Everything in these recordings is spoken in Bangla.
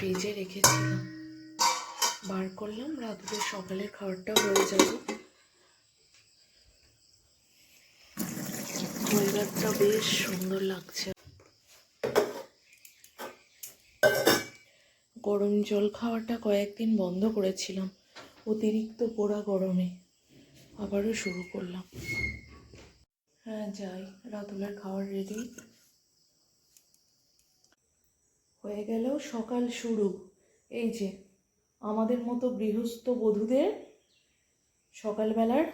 ফ্রিজে রেখেছিলাম। বার করলাম, রাত্রে সকালের খাবারটা হয়ে যাবে। ওয়েদারটা বেশ সুন্দর লাগছে। গরম জল খাওয়াটা কয়েকদিন বন্ধ করেছিলাম, অতিরিক্ত পোড়া গরমে। আবারও শুরু করলাম। হ্যাঁ যাই, রাতুলের খাওয়ার রেডি হয়ে গেল সকাল শুরু। এই যে, আমাদের মতো গৃহস্থ বধূদের সকালবেলার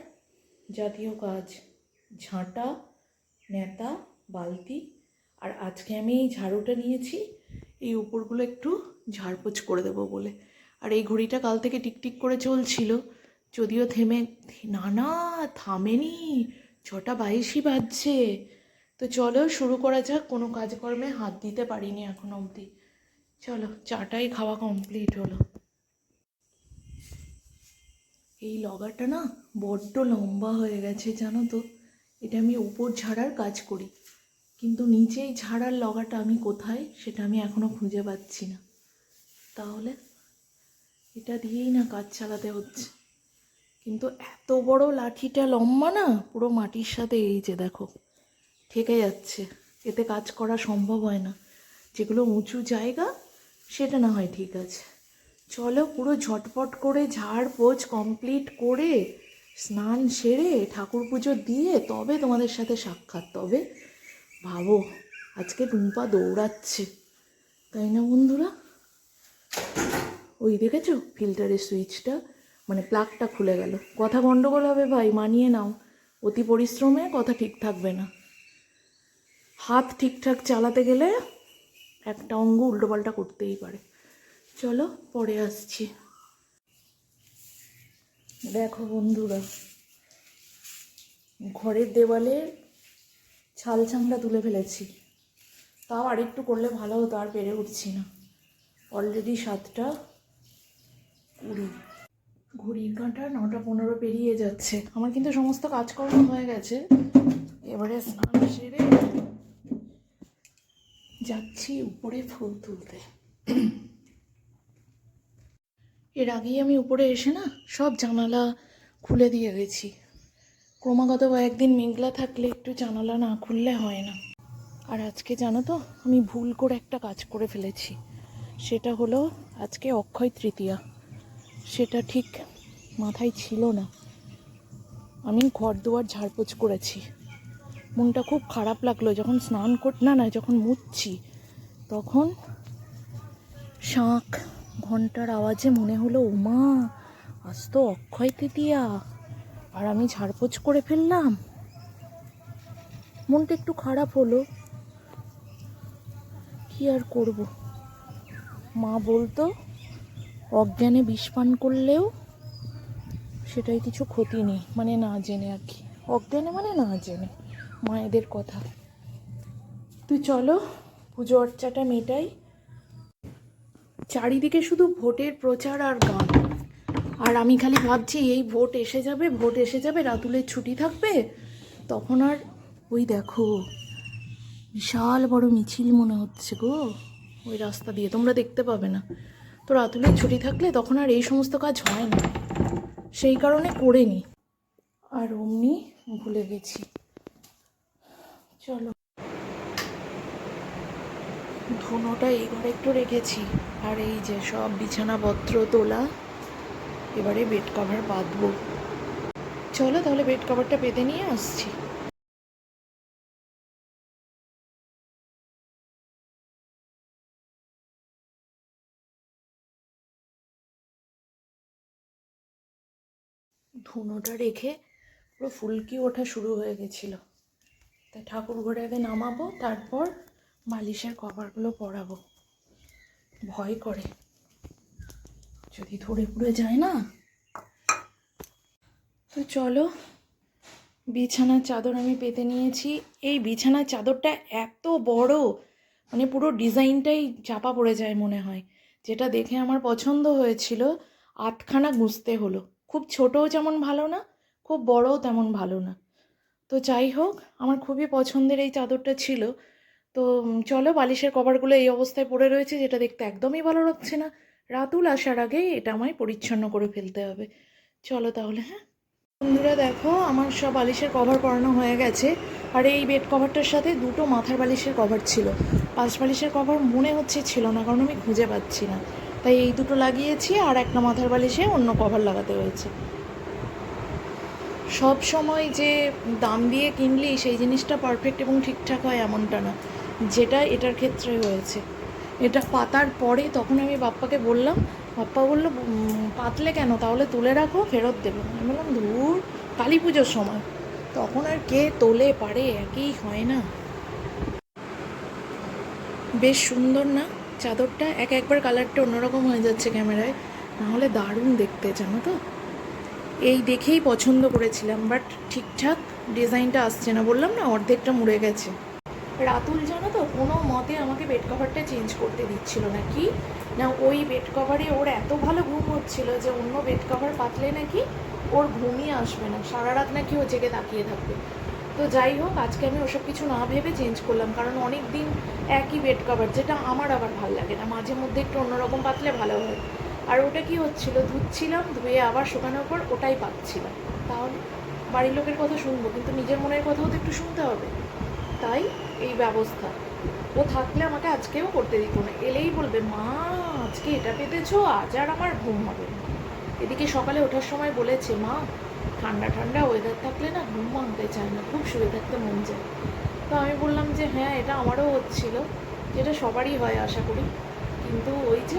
জাতীয় কাজ। ঝাঁটা, নেতা, বালতি, আর আজকে আমি এই ঝাড়ুটা নিয়েছি, এই উপরগুলো একটু ঝাড়পোছ করে দেবো বলে। আর এই ঘড়িটা কাল থেকে টিকটিক করে চলছিল, যদিও থেমে, না না, থামেনি, ছটা বাইশই বাজছে। তো চলো শুরু করা যাক, কোনো কাজকর্মে হাত দিতে পারিনি এখন অবধি। চলো, চাটাই খাওয়া কমপ্লিট হলো। এই লগাটা না বড্ড লম্বা হয়ে গেছে, জানো তো? এটা আমি উপর ঝাড়ার কাজ করি। কিন্তু নিচেই ঝাড়ার লগাটা আমি কোথায়, সেটা আমি এখনও খুঁজে পাচ্ছি না। তাহলে এটা দিয়েই না কাজ চালাতে হচ্ছে। কিন্তু এত বড় লাঠিটা লম্বা না, পুরো মাটির সাথে এই যে দেখো, ঠেকে যাচ্ছে। এতে কাজ করা সম্ভব হয় না। যেগুলো উঁচু জায়গা সেটা না হয় ঠিক আছে। চলো পুরো ঝটপট করে ঝাড় পোছ কমপ্লিট করে স্নান সেরে ঠাকুর পুজো দিয়ে তবে তোমাদের সাথে সাক্ষাৎ। তবে ভাবো, আজকে টুম্পা দৌড়াচ্ছে। তাই না বন্ধুরা? ওই দেখেছ? ফিল্টারের সুইচটা? মানে প্লাগটা খুলে গেল। কথা গন্ডগোল হবে ভাই, মানিয়ে নাও। অতি পরিশ্রমে কথা ঠিক থাকবে না। হাত ঠিকঠাক চালাতে গেলে একটা অঙ্গ উল্টোপাল্টা করতেই পারে। চলো, পরে আসছি। দেখো বন্ধুরা, ঘরের দেওয়ালে ছাল চামড়া তুলে ফেলেছি। তাও আরেকটু করলে ভালো হতো, আর পেরে উঠছি না। অলরেডি সাতটা কুড়ি। ঘড়ির কাঁটা নটা পনেরো পেরিয়ে যাচ্ছে। আমার কিন্তু সমস্ত কাজকর্ম হয়ে গেছে। এবারে স্নান সেরে যাচ্ছি উপরে ফুল তুলতে। এর আগেই আমি উপরে এসে না সব জানালা খুলে দিয়ে গেছি। ক্রমাগত কয়েকদিন মেঘলা থাকলে একটু জানালা না খুললে হয় না। আর আজকে জানো তো, আমি ভুল করে একটা কাজ করে ফেলেছি। সেটা হলো আজকে অক্ষয় তৃতীয়া। সেটা ঠিক মাথায় ছিল না। আমি ঘর দুয়ার ঝাড়পোছ করেছি। মনটা খুব খারাপ লাগল, যখন স্নান কর, না না, যখন মুছছি তখন শাঁখ, ঘণ্টার আওয়াজে মনে হলো উমা আজ তো অক্ষয় তৃতীয়া, আর আমি ঝাড়পোছ করে ফেললাম। মনটা একটু খারাপ হলো। কি আর করব? মা বলতো, অজ্ঞানে বিষ পান করলেও সেটাই কিছু ক্ষতি নেই। মানে না জেনে আর কি। অজ্ঞানে মানে না জেনে। মায়েদের কথা। তুই চলো, পুজো অর্চাটা মেটাই। চারিদিকে শুধু ভোটের প্রচার আর গান। আর আমি খালি ভাবছি, এই ভোট এসে যাবে, ভোট এসে যাবে, রাতুলের ছুটি থাকবে। তখন আর, ওই দেখো, বিশাল বড় মিছিল মনে হচ্ছে গো। ওই রাস্তা দিয়ে, তোমরা দেখতে পাবে না। তো রাতুলের ছুটি থাকলে তখন আর এই সমস্ত কাজ হয় না। সেই কারণে করিনি। আর অমনি ভুলে গেছি। চলো। ধুনোটা এই ঘরে একটু রেখেছি। আর এই যে সব বিছানাপত্র তোলা, এবারে বেড কভার বাঁধবো। চলো তাহলে বেড কভারটা পেতে নিয়ে আসছি। ধুনোটা রেখে পুরো ফুলকি ওঠা শুরু হয়ে গেছিল। তাই ঠাকুর ঘরে আগে নামাবো, তারপর বালিশের কভারগুলো পরাবো। ভয় করে। যদি ধরে পুড়ে যায় না? তো চলো, বিছানার চাদর আমি পেতে নিয়েছি। এই বিছানার চাদরটা এত বড় মানে পুরো ডিজাইনটাই চাপা পড়ে যায় মনে হয়। যেটা দেখে আমার পছন্দ হয়েছিল আটখানা গুঁজতে হলো। খুব ছোটও যেমন ভালো না, খুব বড়ও তেমন ভালো না। তো যাই হোক, আমার খুবই পছন্দের এই চাদরটা ছিল। তো চলো বালিশের কভারগুলো এই অবস্থায় পড়ে রয়েছে, যেটা দেখতে একদমই ভালো লাগছে না। রাতুল আসার আগেই এটা আমায় পরিচ্ছন্ন করে ফেলতে হবে। চলো তাহলে হ্যাঁ? বন্ধুরা দেখো, আমার সব বালিশের কভার পরানো হয়ে গেছে। আর এই বেড কভারটার সাথে দুটো মাথার বালিশের কভার ছিল। পাঁচ বালিশের কভার মনে হচ্ছে ছিল না, কারণ আমি খুঁজে পাচ্ছি না। তাই এই দুটো লাগিয়েছি, আর একটা মাথার বালিশে অন্য কভার লাগাতে হয়েছে। সব সময় যে দাম দিয়ে কিনলেই সেই জিনিসটা পারফেক্ট এবং ঠিকঠাক হয় এমনটা না। যেটা এটার ক্ষেত্রে হয়েছে। এটা পাতার পরে তখন আমি বাপ্পাকে বললাম, বাপ্পা বলল পাতলে কেন? তাহলে তুলে রাখো, ফেরত দেবো। আমি বললাম, ধুর, কালী পুজোর সময়। তখন আর কে তোলে পারে, একই হয় না। বেশ সুন্দর না? চাদরটা এক একবার কালারটা অন্যরকম হয়ে যাচ্ছে ক্যামেরায়। নাহলে দারুণ দেখতে, জানো তো? এই দেখেই পছন্দ করেছিলাম বাট ঠিকঠাক ডিজাইনটা আসছে না। বললাম, না, অর্ধেকটা মুড়ে গেছে। রাতুল, জানো তো, কোনো মতে আমাকে বেড কভারটা চেঞ্জ করতে দিচ্ছিল না কি না, ওই বেড কভারে ওর এত ভালো ঘুম হচ্ছিল যে অন্য বেড কভার পাতলে নাকি ওর ঘুমই আসবে না, সারা রাত নাকি ও জেগে তাকিয়ে থাকবে। তো যাই হোক, আজকে আমি ওসব কিছু না ভেবে চেঞ্জ করলাম, কারণ অনেক দিন একই বেড কভার যেটা আমার আবার ভালো লাগে না। মাঝে মধ্যে একটু অন্যরকম পাতলে ভালো হয়। আর ওটা কি হচ্ছিল? ধুচ্ছিলাম, ধুয়ে আবার শুকানোর পর ওটাই পাচ্ছিলাম। তাহলে বাড়ির লোকের কথা শুনব, কিন্তু নিজের মনের কথাও তো একটু শুনতে হবে। তাই এই ব্যবস্থা। ও থাকলে আমাকে আজকেও করতে দিত না। এলেই বলবে, মা, আজকে এটা পেতেছো, আজ আর আমার ঘুম হবে না। এদিকে সকালে ওঠার সময় বলেছে, মা, ঠান্ডা ঠান্ডা ওয়েদার থাকলে না ঘুম ভাঙতে চায় না, খুব শুয়ে থাকতে মন যায় তো আমি বললাম যে হ্যাঁ এটা আমারও হচ্ছিল, যেটা সবারই হয় আশা করি। কিন্তু ওই যে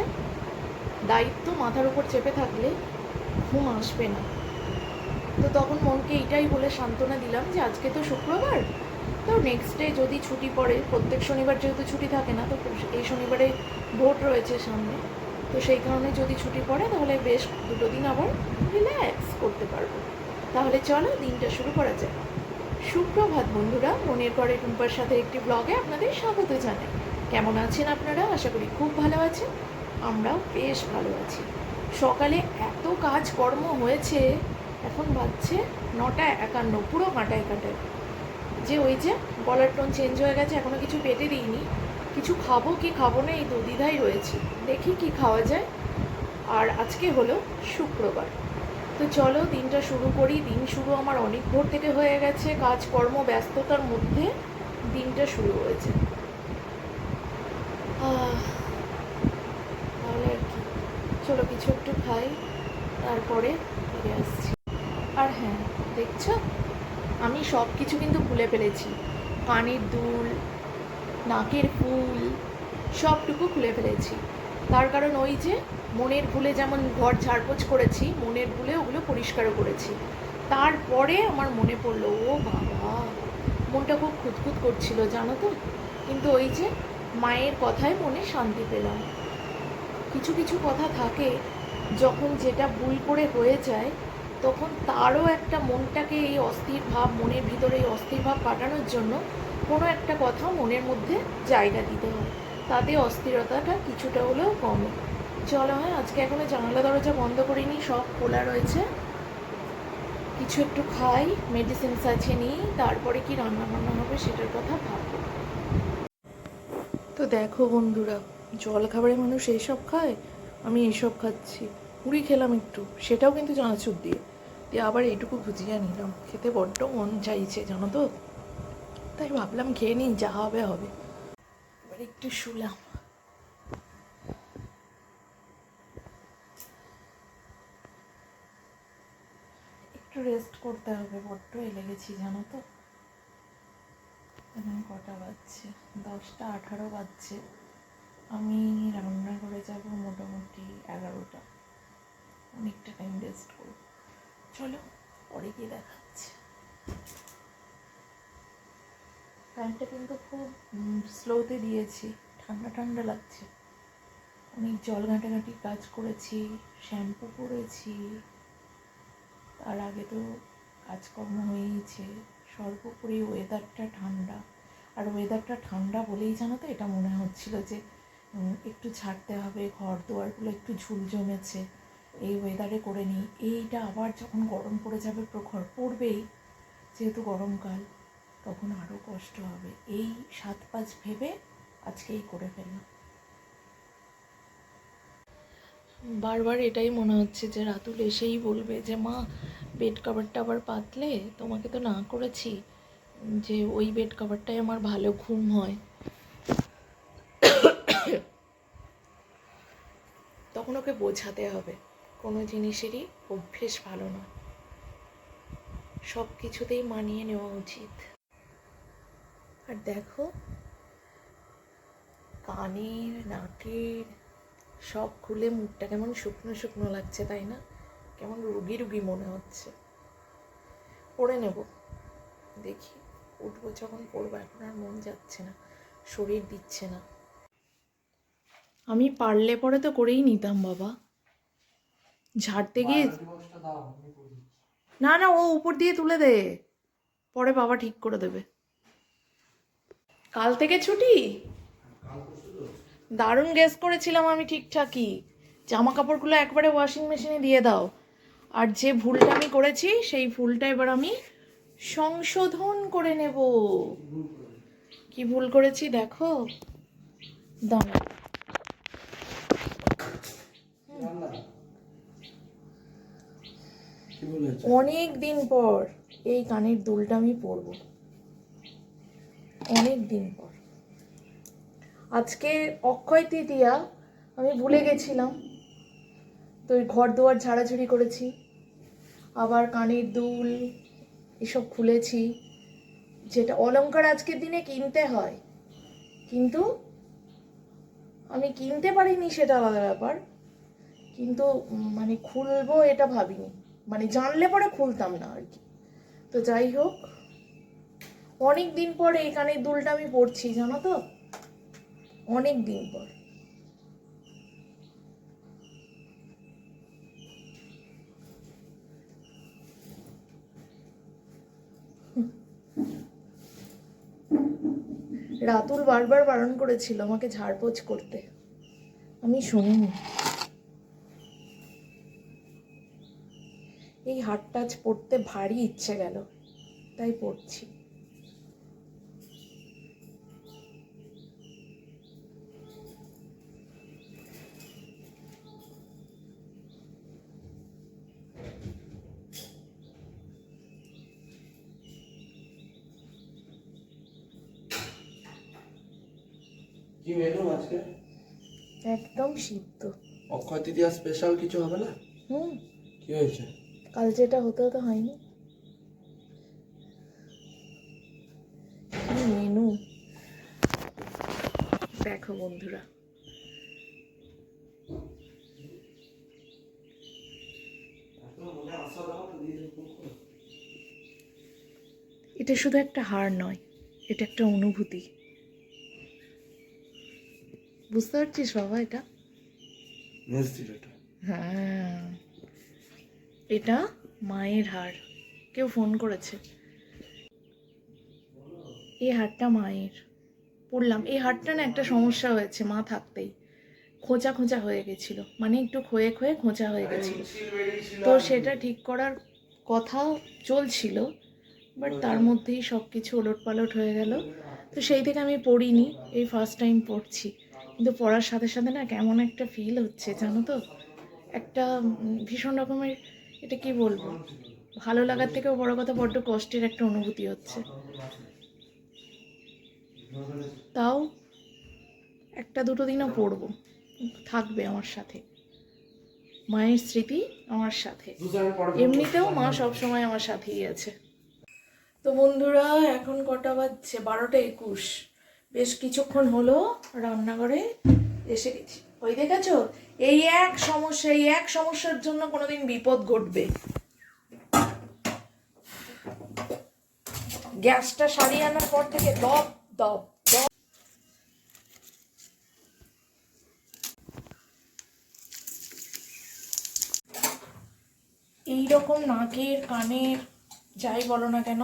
দায়িত্ব মাথার উপর চেপে থাকলে ঘুম আসবে না। তো তখন মনকে এইটাই বলে সান্ত্বনা দিলাম যে আজকে তো শুক্রবার, তো নেক্সট ডে যদি ছুটি পড়ে, প্রত্যেক শনিবার যেহেতু ছুটি থাকে না, তো এই শনিবারে ভোট রয়েছে সামনে, তো সেই কারণে যদি ছুটি পড়ে তাহলে বেশ দুটো দিন আবার রিল্যাক্স করতে পারব। তাহলে চলো দিনটা শুরু করা যাক। সুপ্রভাত বন্ধুরা, মনের করে টুম্পার সাথে একটি ব্লগে আপনাদের স্বাগত জানাই। কেমন আছেন আপনারা? আশা করি খুব ভালো আছেন। আমরাও বেশ ভালো আছি। সকালে এত কাজ কর্ম হয়েছে, এখন বাজছে নটা একান্ন, পুরো কাঁটায় কাঁটায়। যে ওই যে গলার টোন চেঞ্জ হয়ে গেছে এখনও কিছু পেটে দিইনি। কিছু খাব কি খাব না, এই দুদিধাই রয়েছে। দেখি কি খাওয়া যায়। আর আজকে হলো শুক্রবার। তো চলো দিনটা শুরু করি। দিন শুরু আমার অনেক ভোর থেকে হয়ে গেছে। কাজকর্ম, ব্যস্ততার মধ্যে দিনটা শুরু হয়েছে আহ, তাহলে আর কি চলো কিছু একটু খাই, তারপরে ফিরে আসছি। আর হ্যাঁ দেখছ? আমি সব কিছু কিন্তু ভুলে ফেলেছি। কানের দুল, নাকের ফুল, সবটুকু খুলে ফেলেছি। তার কারণ ওই যে, মনের ভুলে যেমন ঘর ঝাড়পোছ করেছি, মনের ভুলে ওগুলো পরিষ্কারও করেছি। তারপরে আমার মনে পড়ল, ও বাবা, মনটা খুব খুঁতখুত করছিল, জানো তো? কিন্তু ওই যে, মায়ের কথায় মনে শান্তি পেলাম। কিছু কিছু কথা থাকে, যখন যেটা ভুল করে হয়ে যায়, তখন তারও একটা মনটাকে এই অস্থির ভাব, মনের ভিতরে এই অস্থির ভাব কাটানোর জন্য কোনো একটা কথা মনের মধ্যে জায়গা দিতে হয়। তাতে অস্থিরতাটা কিছুটা হলেও কমে। চলো হ্যাঁ আজকে এখনও জানালা দরজা বন্ধ করিনি, সব খোলা রয়েছে। কিছু একটু খাই মেডিসিন সাজিয়ে নিই তারপরে কি রান্না বান্না হবে সেটার কথা ভাববো। তো দেখো বন্ধুরা জল খাবারে মানুষ এইসব খায়? আমি এইসব খাচ্ছি। পুরি খেলাম একটু। সেটাও কিন্তু চানাচুর দিয়ে। দিয়ে আবার এইটুকু ভুজিয়া নিলাম। খেতে বড্ড মন চাইছে, জানো তো? তাই ভাবলাম খেয়ে নিই, যা হবে হবে। এবার একটু শুলাম। একটু রেস্ট করতে হবে, বড্ড এলে গেছি জানো তো? এখন কটা বাজছে? দশটা আঠারো বাজছে। আমি রান্না করে যাব মোটামুটি এগারোটা। অনেকটা টাইম রেস্ট করব। চলো, পরে গিয়ে দেখাচ্ছি ফ্যানটা কিন্তু খুব স্লোতে দিয়েছি। ঠান্ডা ঠান্ডা লাগছে। অনেক জল ঘাঁটাঘাঁটি কাজ করেছি শ্যাম্পু করেছি তার আগে তো কাজকর্ম হয়েইছে সর্বোপরি ওয়েদারটা ঠান্ডা। আর ওয়েদারটা ঠান্ডা বলেই জানো তো, এটা মনে হচ্ছিল যে একটু ছাড়তে হবে ঘর দুয়ারগুলো একটু ঝুল জমেছে, এই ওয়েদারে করে নিই। এইটা আবার যখন গরম পড়ে যাবে, প্রখর পড়বেই, যেহেতু গরমকাল, তখন আরও কষ্ট হবে। এই সাত পাঁচ ভেবে আজকেই করে ফেললাম। বারবার এটাই মনে হচ্ছে যে, রাতুল এসেই বলবে যে, মা বেড কভারটা আবার পাতলে? তোমাকে তো না করেছি যে, ওই বেড কভারটাই আমার ভালো ঘুম হয়। ওকে বোঝাতে হবে, কোনো জিনিসেরই অভ্যেস ভালো নয়। সব কিছুতেই মানিয়ে নেওয়া উচিত। আর দেখো, কানের, নাকের সব খুলে মুখটা কেমন শুকনো শুকনো লাগছে, তাই না? কেমন রুগী রুগী মনে হচ্ছে। পড়ে নেব। দেখি, উঠবো যখন, পড়ব, এখন আর মন যাচ্ছে না, শরীর দিচ্ছে না। আমি পারলে পরে তো করেই নিতাম বাবা। ঝাড়তে গিয়ে না না ও উপর দিয়ে তুলে দে। পরে বাবা ঠিক করে দেবে। কাল থেকে ছুটি? দারুণ গেস করেছিলাম আমি ঠিকঠাকই। জামা কাপড়গুলো একবারে ওয়াশিং মেশিনে দিয়ে দাও। আর যে ভুলটা আমি করেছি সেই ভুলটা এবার আমি সংশোধন করে নেব। কি ভুল করেছি? দেখো। দাঁড়া কি বলেছে অনেক দিন পর এই কানের দুলটা আমি পরবো। অনেক দিন পর। আজকে অক্ষয় তৃতীয়া, আমি ভুলে গেছিলাম। তো ঘর দুয়ার ঝাড়াঝুড়ি করেছি, আবার কানের দুল এসব খুলেছি, যেটা অলংকার আজকের দিনে কিনতে হয়। কিন্তু আমি কিনতে পারিনি সেটা আলাদা ব্যাপার। কিন্তু মানে খুলবো এটা ভাবিনি। মানে জানলে পরে খুলতাম না আর কি। তো যাই হোক, অনেক দিন পরে কানের দুলটা আমি পরছি জানো তো? অনেক দিন পর। রাতুল বারবার বারণ করেছিল আমাকে ঝাড়পোছ করতে। আমি শুনিনি। এই হাটটা আজ পড়তে ভারী ইচ্ছে গেল তাই পড়ছি। কি মেনু আজকে? একদম সিদ্ধ। অক্ষয় তৃতীয়া স্পেশাল কিছু হবে না? হুম। কি হয়েছে? কাল যেটা হতে হতে হয়নি। মেনু? দেখো বন্ধুরা। এটা শুধু একটা হার নয় এটা একটা অনুভূতি। বুঝতে পারছিস বাবা এটা? হ্যাঁ। এটা মায়ের হার। কেউ ফোন করেছে। এই হারটা মায়ের। পড়লাম। এই হারটা না একটা সমস্যা হয়েছে মা থাকতেই। খোঁচা খোঁচা হয়ে গেছিল। মানে একটু ক্ষয়ে ক্ষয়ে খোঁচা হয়ে গেছিল। তো সেটা ঠিক করার কথা চলছিল, বাট তার মধ্যেই সব কিছু ওলট পালট হয়ে গেল। তো সেই থেকে আমি পড়িনি। এই ফার্স্ট টাইম পড়ছি। কিন্তু পড়ার সাথে সাথে না কেমন একটা ফিল হচ্ছে, জানো তো? একটা ভীষণ রকমের এটা কি বলব? ভালো লাগার থেকেও বড় কথা বড্ড কষ্টের একটা অনুভূতি হচ্ছে। তাও একটা দুটো দিনও পড়ব। থাকবে আমার সাথে। মায়ের স্মৃতি আমার সাথে। এমনিতেও মা সবসময় আমার সাথেই আছে। তো বন্ধুরা, এখন কটা বাজছে? বারোটা একুশ। বেশ কিছুক্ষণ হলো রান্নাঘরে এসে গেছি। ওই দেখেছ? এই এক সমস্যা, এই এক সমস্যার জন্য কোনোদিন বিপদ ঘটবে। গ্যাসটা সারিয়ে আনার পর থেকে দপ দপ দপ। এই রকম নাকের, কানের, যাই বলো না কেন,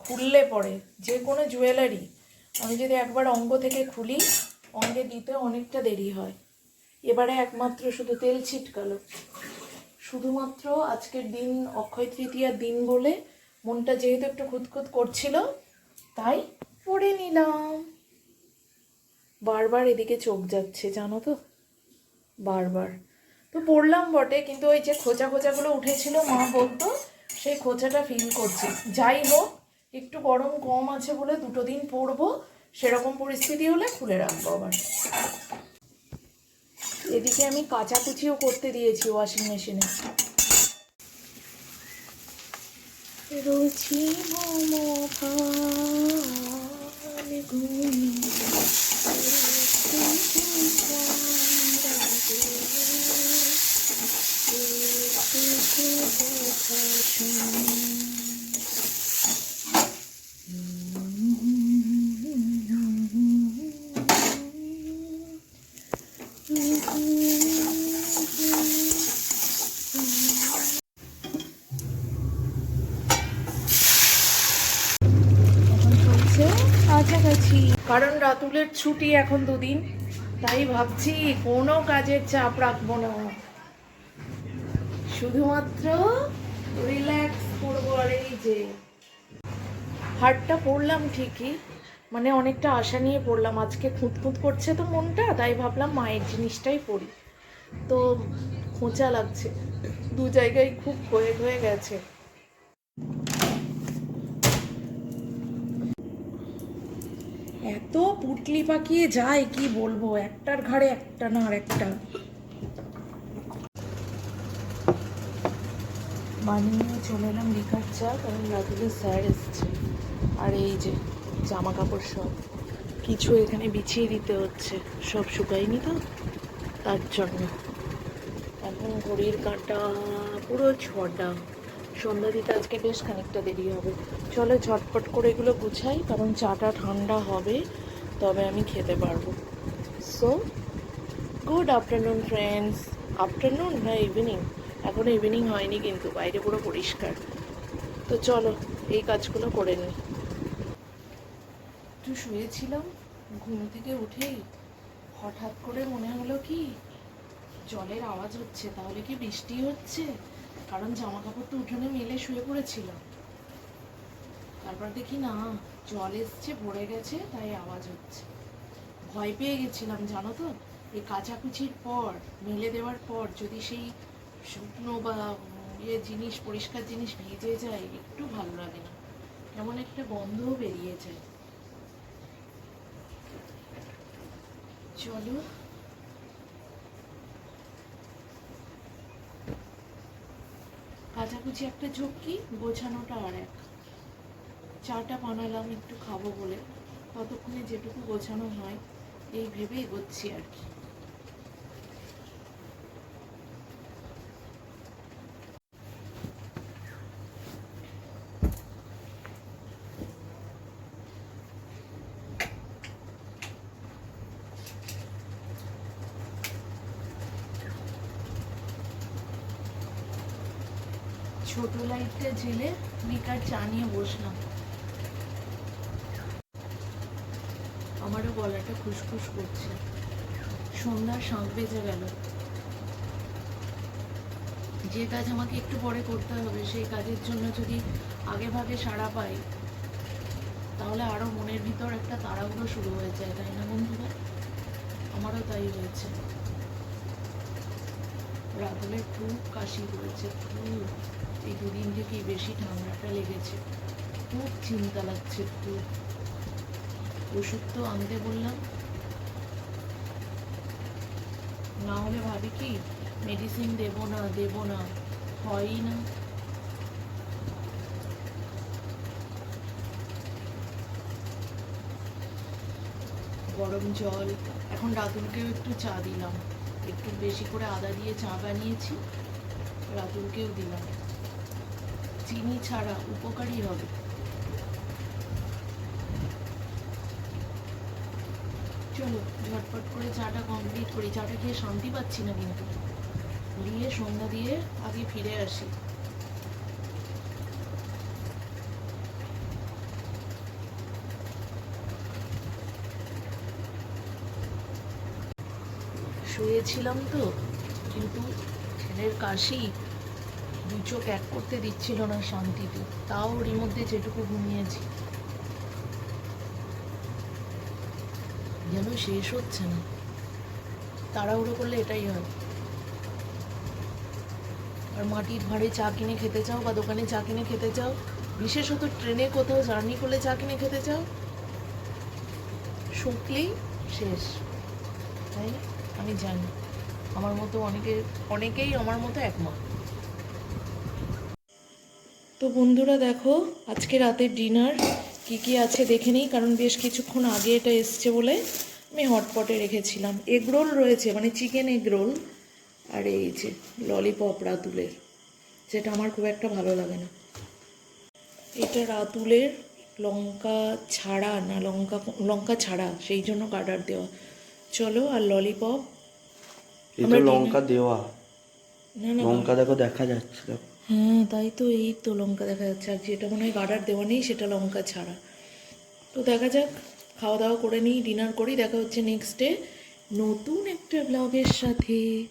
খুললে পড়ে যে কোনো জুয়েলারি আমি যদি একবার অঙ্গ থেকে খুলি, অঙ্গে দিতে অনেকটা দেরি হয়। এবারে একমাত্র শুধু তেল ছিটকালো। শুধুমাত্র আজকের দিন অক্ষয় তৃতীয়ার দিন বলে মনটা যেহেতু একটু খুঁতখুত করছিল, তাই পড়ে নিলাম। বারবার এদিকে চোখ যাচ্ছে, জানো তো? বারবার। তো পড়লাম বটে, কিন্তু ওই যে খোঁচা খোঁচাগুলো উঠেছিল মা বলতো, সেই খোঁচাটা ফিল করছি। যাই হোক, একটু গরম কম আছে বলে দুটো দিন পরবো সেরকম পরিস্থিতি হলে খুলে রাখব আবার। এদিকে আমি কাচাকুচিও করতে দিয়েছি ওয়াশিং মেশিনে রুচি মোমো ফাল্গুনি কারণ রাতুলের ছুটি এখন দুদিন, তাই ভাবছি কোনো কাজের চাপ রাখব না। শুধুমাত্র রিল্যাক্স করব আর এই যে হাটটা পড়লাম ঠিকই মানে অনেকটা আশা নিয়ে পড়লাম। আজকে খুঁতখুত করছে তো মনটা তাই ভাবলাম মায়ের জিনিসটাই পড়ি। তো খোঁচা লাগছে। দু জায়গায় খুব হয়ে হয়ে গেছে। এত পুটলি পাকিয়ে যায় কি বলব? একটার ঘাড়ে একটা না আর একটা। বানিয়ে চলে এলাম লিকার চা কারণ রাতুলের স্যার এসছে। আর এই যে জামা কাপড় সব। কিছু এখানে বিছিয়ে দিতে হচ্ছে। সব শুকায়নি তো, তার জন্য। এখন ঘড়ির কাঁটা পুরো ছটা। সন্ধ্যা দিতে আজকে বেশ খানিকটা দেরি হবে। চলো ঝটপট করে এগুলো গুছাই, কারণ চাটা ঠান্ডা হবে, তবে আমি খেতে পারব। So good afternoon friends afternoon না ইভিনিং এখনও ইভিনিং হয়নি কিন্তু, বাইরে পুরো পরিষ্কার। তো চলো, এই কাজগুলো করে নিই। একটু শুয়েছিলাম, ঘুম থেকে উঠেই হঠাৎ করে মনে হলো কি, জলের আওয়াজ হচ্ছে, তাহলে কি বৃষ্টি হচ্ছে? কারণ জামা কাপড় তো উঠোনে মেলে শুয়ে পড়েছিলাম। তারপর দেখি না, জল এসছে, ভরে গেছে, তাই আওয়াজ হচ্ছে। ভয় পেয়ে গেছিলাম, জানো তো? এই কাচাকুচির পর, মেলে দেওয়ার পর, যদি সেই শুকনো বা ইয়ে জিনিস, পরিষ্কার জিনিস ভিজে যায়, একটু ভালো লাগে না। কেমন একটা গন্ধও বেরিয়ে যায়। চলো কাচাকুচি একটা ঝক্কি, গোছানোটা আর এক চাটা বানালাম, একটু খাব বলে। ততক্ষণে যেটুকু গোছানো হয়, এই ভেবেই এগোচ্ছি আর কি ছোট লাইটটা জেলে লিকার চা নিয়ে বসলাম। আমারও গলাটা খুসখুস করছে। সন্ধ্যার শাঁখ বেজে গেল। যে কাজ আমাকে একটু পরে করতে হবে, সেই কাজের জন্য যদি আগে ভাগে সাড়া পাই, তাহলে আরও মনের ভিতর একটা তাড়াহুড়ো শুরু হয়ে যায়, তাই না বন্ধুরা? আমারও তাই হয়েছে। রাতুলের খুব কাশি করেছে, খুব। এই দুদিন থেকেই বেশি ঠান্ডাটা লেগেছে। খুব চিন্তা লাগছে খুব ওষুধ তো আনতে বললাম। না হলে ভাবি কি মেডিসিন দেবো না দেবো না, হয়ই না। গরম জল। এখন রাতুলকেও একটু চা দিলাম। একটু বেশি করে আদা দিয়ে চা বানিয়েছি, রাতুলকেও দিলাম। চিনি ছাড়া উপকারী হবে। চলো, ঝটপট করে চাটা কমপ্লিট করি। চাটা খেয়ে শান্তি পাচ্ছি না কিন্তু। দিয়ে সন্ধ্যা দিয়ে আগে ফিরে আসি। শুয়েছিলাম তো, কিন্তু ছেলের কাশি দু চোখ এক করতে দিচ্ছিল না শান্তিতে। তাও ওরই মধ্যে যেটুকু ঘুমিয়েছি। যেন শেষ হচ্ছে না। তাড়াহুড়ো করলে এটাই হয়। আর মাটির ভাঁড়ে চা কিনে খেতে চাও বা দোকানে চা কিনে খেতে চাও? বিশেষত ট্রেনে কোথাও জার্নি করলে চা কিনে খেতে চাও? শুকলেই শেষ, তাই আমি জানি। আমার মতো অনেকে অনেকেই আমার মতো একমত। তো বন্ধুরা দেখো আজকে রাতের ডিনার কি কি আছে দেখে নিই কারণ বেশ কিছুক্ষণ আগে এটা এসছে বলে আমি হটপটে রেখেছিলাম। এগ রোল রয়েছে মানে চিকেন এগ রোল আর এই যে ললিপপ রাতুলের যেটা আমার খুব একটা ভালো লাগে না। এটা রাতুলের লঙ্কা ছাড়া না লঙ্কা লঙ্কা ছাড়া সেই জন্য কাটার দেওয়া। চলো আর ললিপপ dinner- লঙ্কা দেওয়া। না না। লঙ্কা দেখো দেখা যাচ্ছে দেখো। হ্যাঁ তাই তো, এই তো লঙ্কা দেখা যাচ্ছে। আর যেটা মনে হয় গার্ডার দেওয়া নেই, সেটা লঙ্কা ছাড়া। তো দেখা যাক, খাওয়া দাওয়া করে নিই ডিনার করি, দেখা হচ্ছে নেক্সট ডে নতুন একটা ব্লগের সাথে।